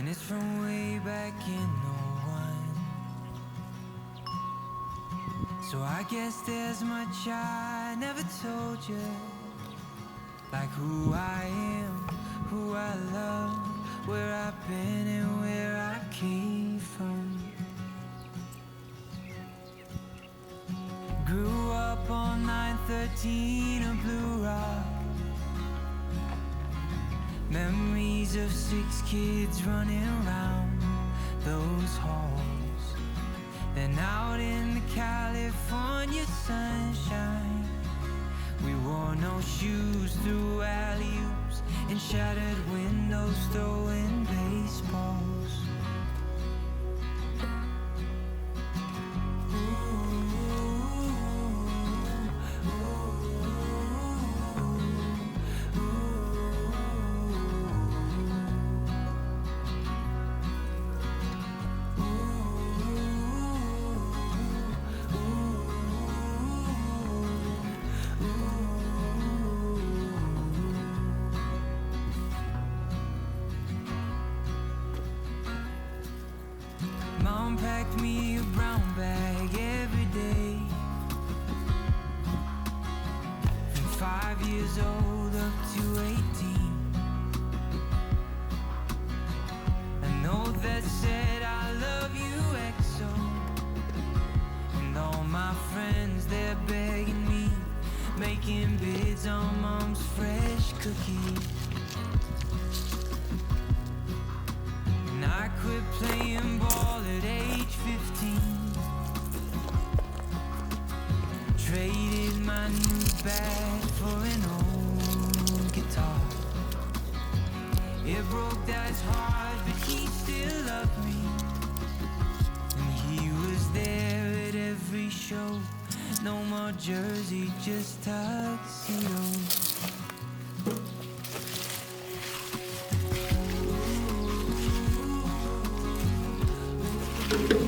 And it's from way back in 01. So I guess there's much I never told you. Like who I am, who I love, where I've been and where I came from. Grew up on 913 Of six kids running around those halls. Then out in the California sunshine, we wore no shoes through alley and shattered windows throwing Mom packed me a brown bag every day. From five years old up to 18. Traded my new bat for an old guitar. It broke dad's heart, but he still loved me. And he was there at every show. No more jersey, just tuxedos. Thank